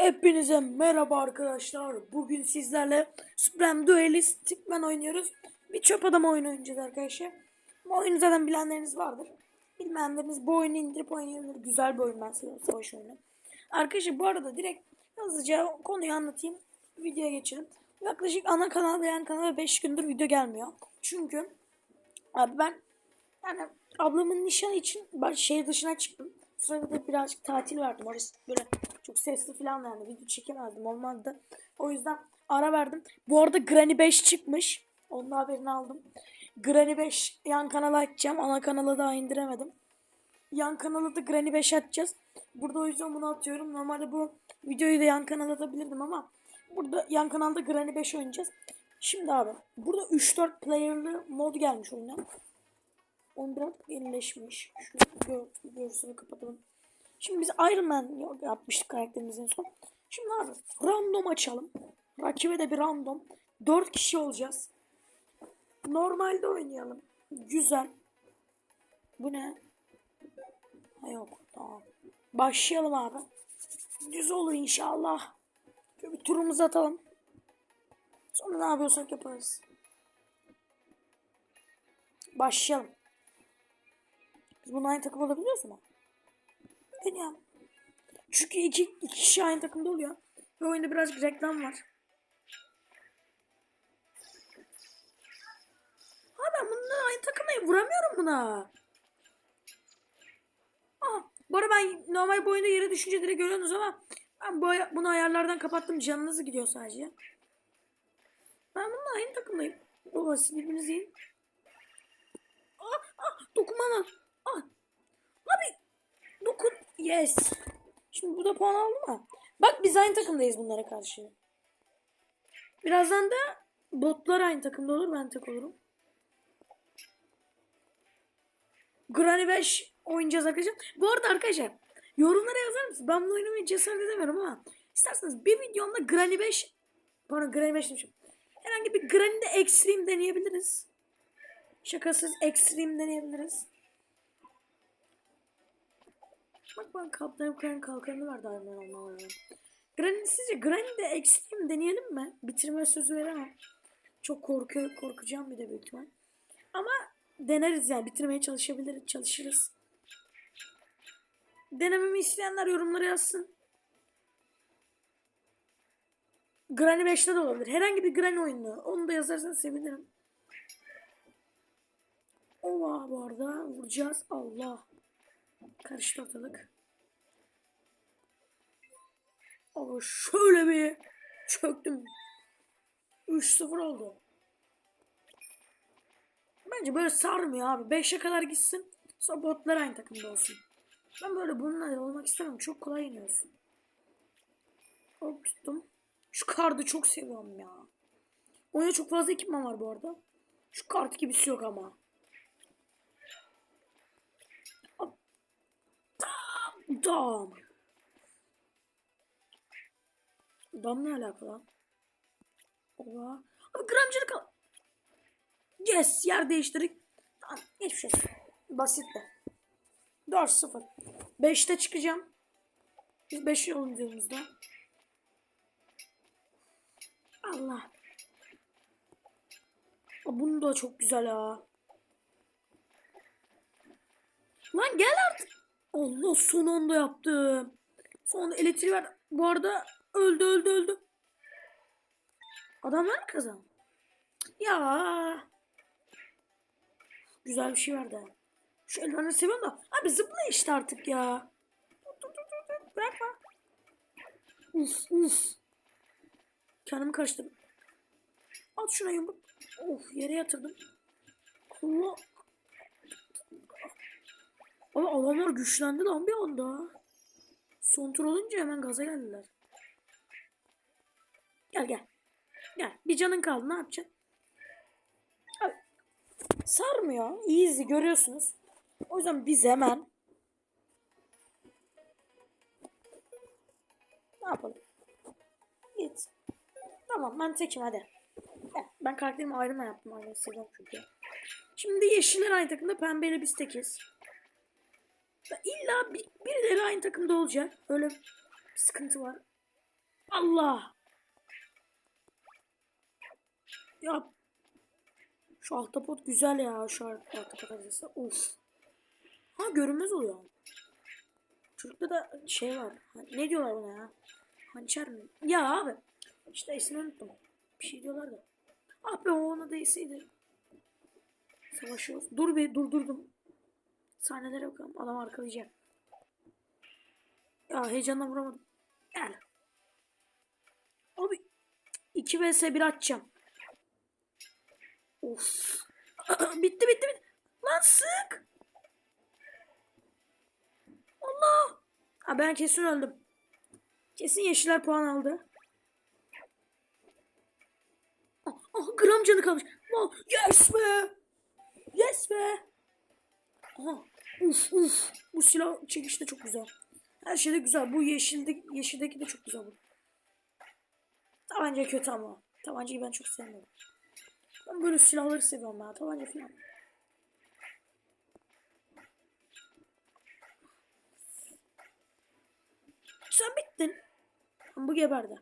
Hepinize merhaba arkadaşlar. Bugün sizlerle Supreme Duelist Stickman oynuyoruz. Bir çöp adam oyunu oynayacağız arkadaşlar. Bu oyunu zaten bilenleriniz vardır. Bilmeyenleriniz bu oyunu indirip oynayabilir. Güzel bir oyun ben seviyorum savaş oyunu. Arkadaşlar bu arada direkt hızlıca konuyu anlatayım. Videoya geçelim. Yaklaşık ana kanal ve yan kanala 5 gündür video gelmiyor. Çünkü abi ben yani ablamın nişanı için şehir dışına çıktım. Sırada da birazcık tatil verdim. Orası böyle çok sesli falan yani video çekemezdim olmazdı. O yüzden ara verdim. Bu arada Granny 5 çıkmış. Onun haberini aldım. Granny 5 yan kanala açacağım. Ana kanala daha indiremedim. Yan kanala da Granny 5 atacağız. Burada o yüzden bunu atıyorum. Normalde bu videoyu da yan kanala atabilirdim ama burada yan kanalda Granny 5 oynayacağız. Şimdi abi burada 3-4 player'lı mod gelmiş oyuna. On biraz yenileşmiş. Şu gör, görseli kapatalım. Şimdi biz Iron Man yapmıştık karakterimizin son. Şimdi abi random açalım. Rakibe de bir random. 4 kişi olacağız. Normalde oynayalım. Güzel. Bu ne? Ha yok. Tamam. Başlayalım abi. Düz olur inşallah. Şöyle bir turumuzu atalım. Sonra ne yapıyorsak yaparız. Başlayalım. Biz bunun aynı takım olabiliyoruz mu? Deneyelim. Çünkü iki, iki kişi aynı takımda oluyor. Ve oyunda birazcık reklam var. Ha ben bununla aynı takımdayım. Vuramıyorum buna. Aa, bu arada ben normal bu oyunda yere düşünce direkt görüyorsunuz ama ben bu, bunu ayarlardan kapattım. Canınızı gidiyor sadece. Ben bununla aynı takımdayım. Baba siz birbirinizi yiyin. Ah, ah, dokunma Abi dokun. Yes. Şimdi burada puan aldı mı? Bak biz aynı takımdayız bunlara karşı. Birazdan da botlar aynı takımda olur ben tek olurum. Granny 5 oynayacağız arkadaşlar. Bu arada arkadaşlar yorumlara yazar mısınız? Ben bunu oynamaya cesaret edemiyorum ama isterseniz bir videomda Granny 5 pardon Granny 5 demişim. Herhangi bir Granny'de Extreme deneyebiliriz. Şakasız Extreme deneyebiliriz. Bak ben Kaptan Ukrayna kalkanı var daima olmalı. Granny sizce Granny'de Extreme deneyelim mi? Bitirme sözü veremem. Çok korkuyor, korkacağım bir de büyük ihtimal. Ama deneriz yani bitirmeye çalışabiliriz, çalışırız. Denememi isteyenler yorumlara yazsın. Granny 5'te de olabilir. Herhangi bir Granny oyunu. Onu da yazarsan sevinirim. Ova bu arada vuracağız. Allah. Karıştı ortalık. Ama şöyle bir çöktüm. 3-0 oldu. Bence böyle sarmıyor abi. 5'e kadar gitsin. Sonra botlar aynı takımda olsun. Ben böyle bununla olmak istemem. Çok kolay yeniyorsun. Hop tuttum. Şu kartı çok seviyorum ya. Oyunda çok fazla ekipman var bu arada. Şu kart gibisi yok ama. Hop. Dam. Dam. Ne alaka lan? Oha. Abi gramcılık al. Yes yer değiştirdik. Tamam geçmiş olsun. Basit de. 4-0. 5'te çıkacağım. Biz 5 yolumuzda. Allah. Bunu da çok güzel ha. Lan gel artık. Allah son anda yaptım. Son elektriği ver. Bu arada öldü öldü öldü. Adamlar mı kazandı? Ya. Güzel bir şey verdi. Şu eldivenleri seviyorum da. Abi zıpla işte artık ya. Bırakma. Uf uf. Kendimi karıştırdım. At şuna yumruk. Of yere yatırdım. Allah. Ama adamlar güçlendi lan bir anda. Son tur olunca hemen gaza geldiler. Gel gel. Gel. Bir canın kaldı ne yapacaksın? Sarmıyor. Easy görüyorsunuz. O yüzden biz hemen ne yapalım? Git. Tamam ben tekim hadi. Ben karakterimi ayrıma yaptım ayrı seviyorum çünkü. Şimdi yeşiller aynı takımda pembeyle biz tekiz. Ve illa bir, birileri aynı takımda olacak. Öyle bir sıkıntı var. Allah. Ya şu ahtapot güzel ya şu ahtapot adresi. Of. Ha görünmez oluyor. Çocukta da şey var. Ne diyorlar buna ya? Hançer mi? Ya abi. İşte ismini unuttum. Bir şey diyorlar da. Ah be o ona değseydi. Savaşıyoruz. Dur be durdurdum. Sahnelere bakalım. Adam arkalayacak. Ya heyecandan vuramadım. Gel. Abi 2 vs 1 atacağım. Of. bitti bitti bitti. Lan sık. Allah. Ha ben kesin öldüm. Kesin yeşiller puan aldı. Ah, ah, gram canı kalmış. Oh, yes be. Yes be. Aha. Uf uf. Bu silah çekiş de çok güzel. Her şey de güzel. Bu yeşilde, yeşildeki de çok güzel bu. Tabanca kötü ama. Tabancayı ben çok sevmiyorum. Ben böyle silahları seviyorum ya. Tabanca falan. Sen bittin. Bu geberdi.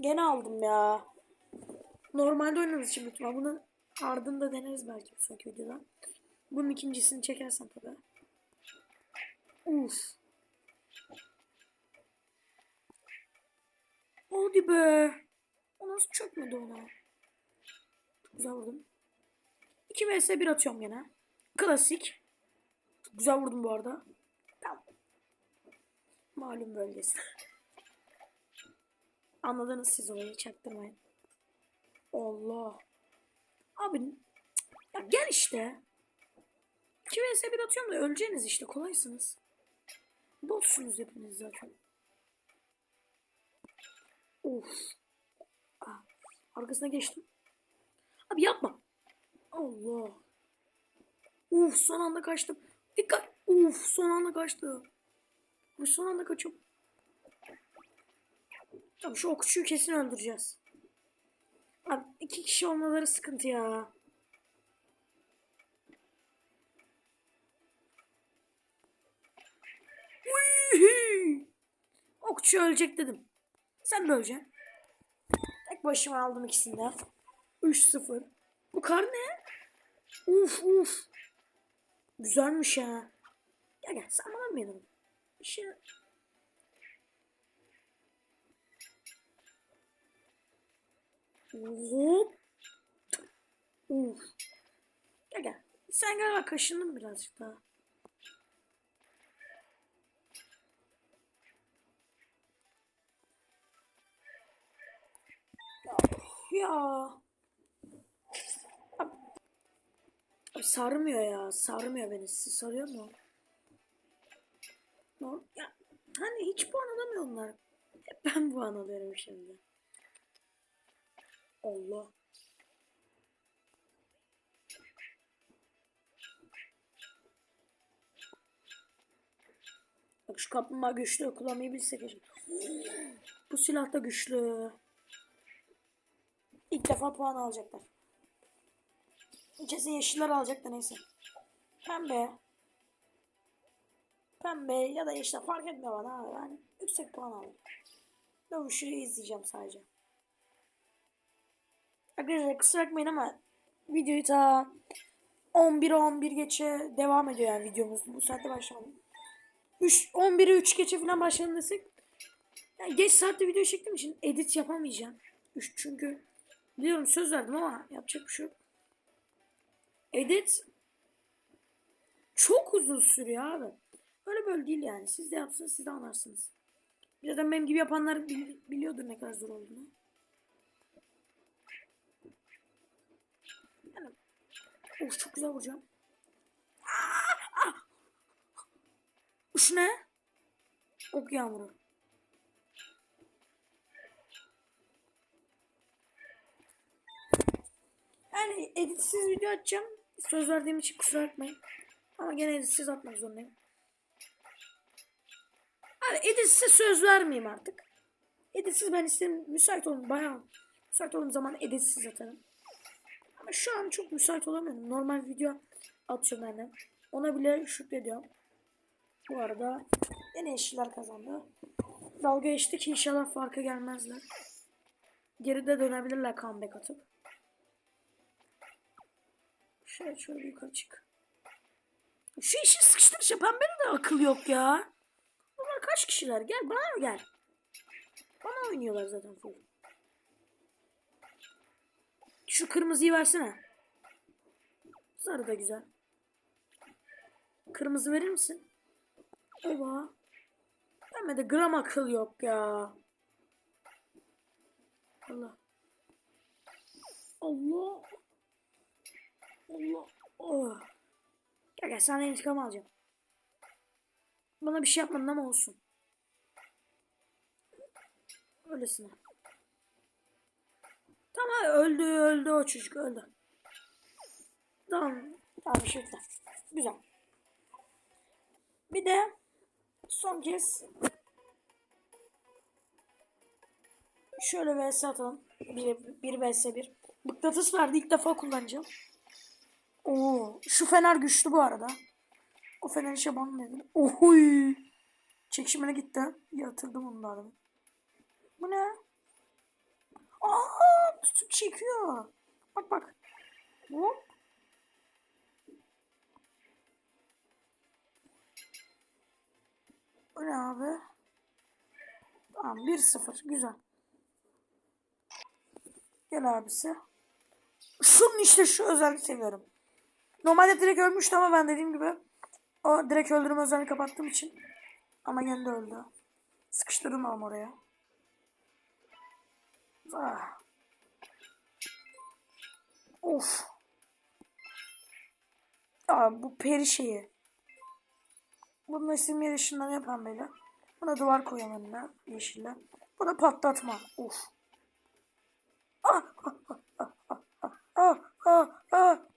Gene aldım ya. Normalde oynarız bitme. Bunun ardında deneriz belki bir sonraki videoda. Bunun ikincisini çekersen tabii. Uf. Hadi be. O nasıl çökmedi ona? Güzel vurdum. 2 vs 1 atıyorum gene. Klasik. Güzel vurdum bu arada. Tamam. Malum bölgesi. Anladınız siz olayı çaktırmayın. Allah. Abi ya gel işte. 2 vs 1 atıyorum da öleceğiniz işte kolaysınız. Botsunuz hepiniz zaten. Of. Ah, arkasına geçtim. Abi yapma. Allah. Uf son anda kaçtım. Dikkat. Uf son anda kaçtı. Bu son anda kaçıp. Tamam şu okçuyu kesin öldüreceğiz. Abi iki kişi olmaları sıkıntı ya. Okçu ölecek dedim. Sen de öleceksin. Tek başıma aldım ikisini de. 3-0. Bu kar ne? Uf uf. Güzelmiş ha. Gel gel sen bana mı yanım? Bir şey... Hop. Uf. Gel gel. Sen galiba kaşındın birazcık daha. Ya. Sarmıyor ya. Sarmıyor beni. Sizi sarıyor mu? Ya, hani hiç puan alamıyor onlar. Hep ben puan alıyorum şimdi. Allah. Bak şu kaplumbağa güçlü kullanmayı bilsek. Bu silah da güçlü. Defa puan alacaklar. Kesin yeşiller alacak da neyse. Pembe. Pembe ya da yeşil fark etmiyor bana abi. Yani yüksek puan aldım. Dövüşü izleyeceğim sadece. Arkadaşlar kusura bakmayın ama videoyu ta 11-11 geçe devam ediyor yani videomuz. Bu saatte başlamadım. 3 11'e 3 geçe falan başladım desek. Yani geç saatte video çektiğim için edit yapamayacağım. Üç- Çünkü biliyorum söz verdim ama yapacak bir şey yok. Edit çok uzun sürüyor abi. Öyle böyle değil yani. Siz de yapsınız siz de anlarsınız. Zaten benim gibi yapanlar bil- biliyordur ne kadar zor olduğunu. Yani, of çok güzel vuracağım. Aa! Ah! Şu ne? Ok yağmuru. Editsiz video atacağım. Söz verdiğim için kusura bakmayın. Ama gene editsiz atmak zorundayım. Abi editsiz söz vermeyeyim artık. Editsiz ben isterim müsait olun bayağı müsait olduğum zaman editsiz atarım. Ama şu an çok müsait olamıyorum. Normal video atıyorum ben de. Ona bile şükrediyorum. Bu arada yine yeşiller kazandı. Dalga geçtik inşallah farka gelmezler. Geride dönebilirler comeback atıp. Şöyle şöyle yukarı çık. Şu işi sıkıştırışa pembenin de akıl yok ya. Bunlar kaç kişiler? Gel bana gel? Bana oynuyorlar zaten. Şu kırmızıyı versene. Sarı da güzel. Kırmızı verir misin? Oba. Bende de gram akıl yok ya. Allah. Allah. Allah. Oh. Gel gel sana intikam alacağım. Bana bir şey yapmadın ama olsun. Öylesine. Tamam öldü öldü o çocuk öldü. Tamam. Tamam bir şey. Güzel. Bir de son kez şöyle vs atalım. Bir, bir vs bir. Mıknatıs verdi ilk defa kullanacağım. Oo, şu fener güçlü bu arada. O fener işe bana dedim. Ohuy. Çekişimine gitti. Yatırdım onu da adamı. Bu ne? Aa, tutup çekiyor. Bak bak. Hop. Bu ne abi? Tamam 1-0 güzel. Gel abisi. Şunun işte şu özelliği seviyorum. Normalde direkt ölmüştü ama ben dediğim gibi o direkt öldürme özelliğini kapattığım için ama de öldü. Sıkıştırdım ama oraya. Ah. Of. Aa, bu peri şeyi. Bunun isimleri ışınlanıyor pembeyle. Buna duvar koyalım önüne yeşille. Bu da patlatma. Of. Ah, ah, ah, ah, ah, ah, ah, ah.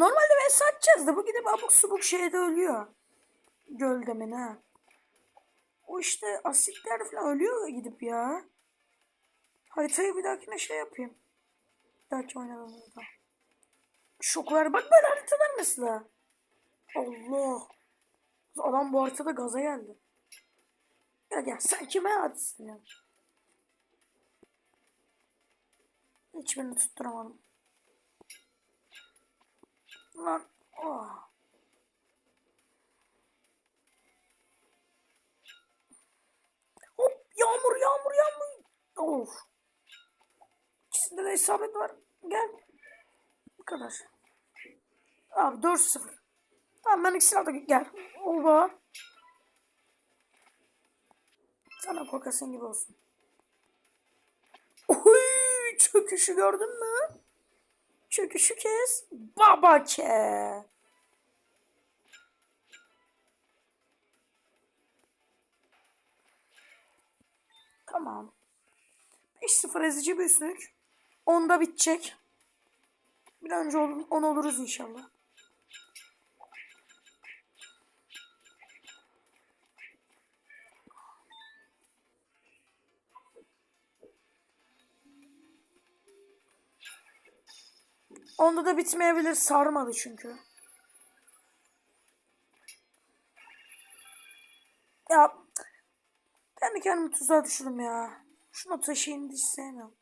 Normalde ben satacağız da bu gidip abuk subuk şeyde ölüyor. Gölde mi ne? O işte asitler falan ölüyor gidip ya. Haritayı bir dahakine şey yapayım. Bir dahaki oynadığımızda. Şoklar bak böyle haritalar mesela. Allah. Adam bu haritada gaza geldi. Ya gel sen kime atsın ya? Hiçbirini tutturamadım. Lan. Oh. Hop yağmur yağmur yağmur. Of. İkisinde de isabet var. Gel. Bu kadar. Abi 4-0. Tamam ben ikisini aldım. Gel. Oba. Sana korkasın gibi olsun. Oy, çöküşü gördün mü? Çöküşü kes. Baba ke. Tamam. 5-0 ezici bir üstlük. Onda bitecek. Bir an önce 10 oluruz inşallah. Onda da bitmeyebilir. Sarmadı çünkü. Ya ben de kendimi tuzağa düşürdüm ya. Şunu taşıyın hiç sevmiyorum.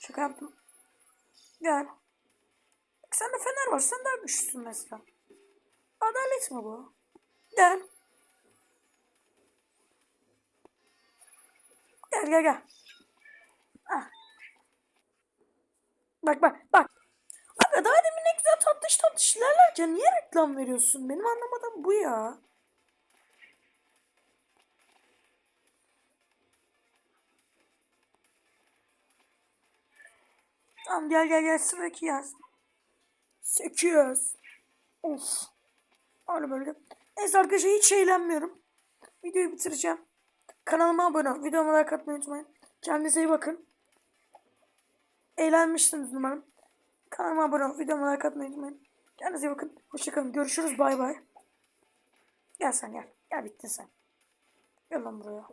Şaka yaptım. Gel. Bak sende fener var. Sen daha güçlüsün mesela. Adalet mi bu? Gel. Gel gel gel. Ah. Bak bak bak. Abi daha demin ne güzel tatlış tatlış ilerlerken niye reklam veriyorsun? Benim anlamadığım bu ya. Tamam gel gel gel sıradaki yaz. 800. Of. Öyle böyle. Neyse arkadaşlar hiç eğlenmiyorum. Videoyu bitireceğim. Kanalıma abone ol. Videoma like atmayı unutmayın. Kendinize iyi bakın. Eğlenmişsiniz umarım. Kanalıma abone ol. Videoma like atmayı unutmayın. Kendinize iyi bakın. Hoşçakalın. Görüşürüz. Bay bay. Gel sen gel. Gel bittin sen. Gel lan buraya.